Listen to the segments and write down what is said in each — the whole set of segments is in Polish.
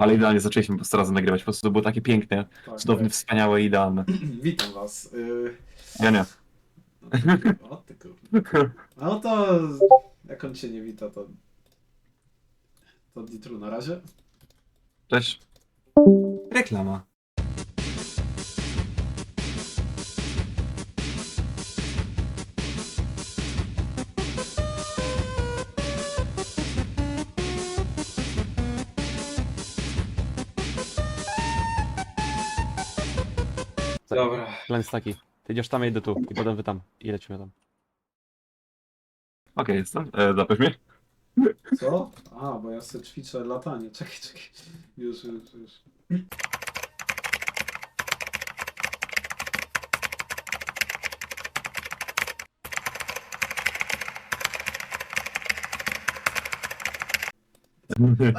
Ale idealnie zaczęliśmy po prostu razem nagrywać. Po prostu to było takie piękne, Tak, cudowne, tak. wspaniałe i idealne. Witam was. Y... Ja nie. O ty kur... No to jak on cię nie wita, to... To Ditru na razie. Cześć. Reklama. Dobra. Plan jest taki. Ty idziesz tam, ja idę tu i potem wy tam. I lecimy tam. Okej, jestem. E, zapisz mnie? Co? A, bo ja sobie ćwiczę latanie. Czekaj, czekaj. Już, już, już.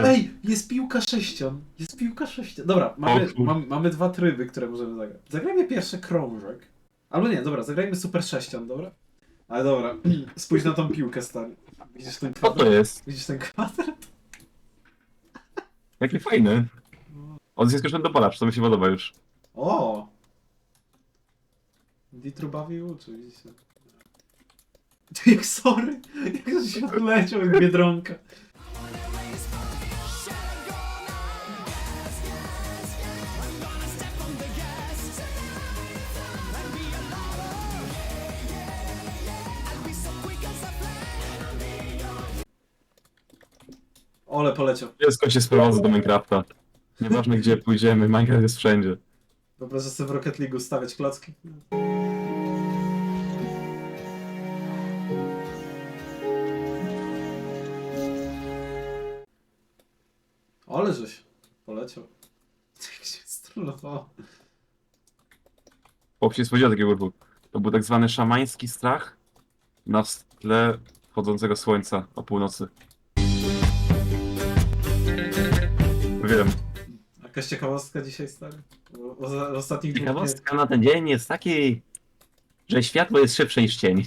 Ej, jest piłka sześcian. Jest piłka sześcian. Dobra, mamy, kur- mam, mamy dwa tryby, które możemy zagrać. Zagrajmy pierwszy krążek. Albo nie, dobra, zagrajmy super sześcian, dobra? Ale dobra, spójrz na tą piłkę, stary. Widzisz ten Co to kwadrat? jest? Widzisz ten kwadrat? Jakie fajne. On jest skoczony do pola, to mi się podoba już. O! Ditru bawi uczy, widzicie. Jak sorry, jak się odleciał jak Biedronka. Ole poleciał. Wszystko się sprowadza do Minecrafta. Nieważne gdzie pójdziemy, Minecraft jest wszędzie. Wyobrażasz sobie w Rocket League stawiać klocki? Ale żeś poleciał. Jak się strollowało. Chłop się spodziewał takiego ruchu. To był tak zwany szamański strach na tle wchodzącego słońca o północy. Wiem. Jakaś ciekawostka dzisiaj, stary? Bo za- w ostatnich dwóch Ciekawostka na ten dzień jest taki, że światło jest szybsze niż cień.